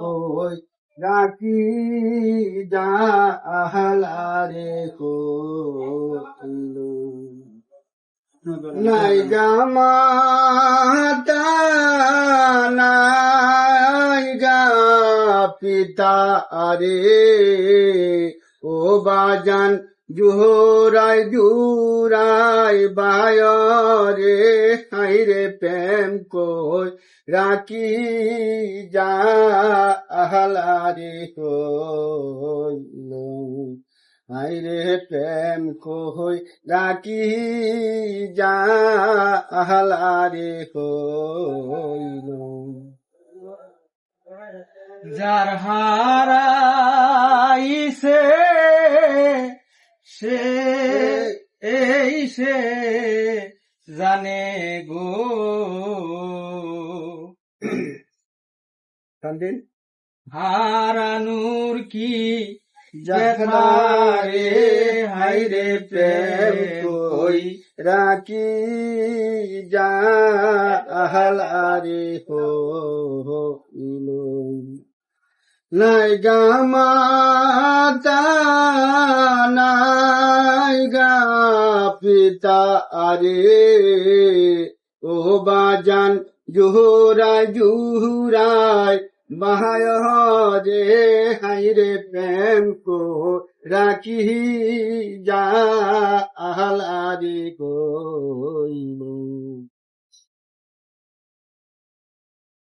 কই রাখি যা আহলারে কইলো। নাই গা মাতা নাই গা পিতা আরে ও বাজান জোহরাই জুরাই বায়রে হাইরে প্রেম কই রাখি যা আহলারে হইল আইরে প্রেম কই রাখি যা আহলারে হইল যার হারাইছে সে এই সে জানে গো। কান্দিন। হারানুর কি যাহারে হাইরে প্রেম কই রাখি যা আহলারে হইল নাই গা মাতা গা পিতা, আরে ও বাজান, জুহুরায় জুহুরায়, বাহায় রে হাইরে প্রেম কো রাখি যা আহলারি কইল।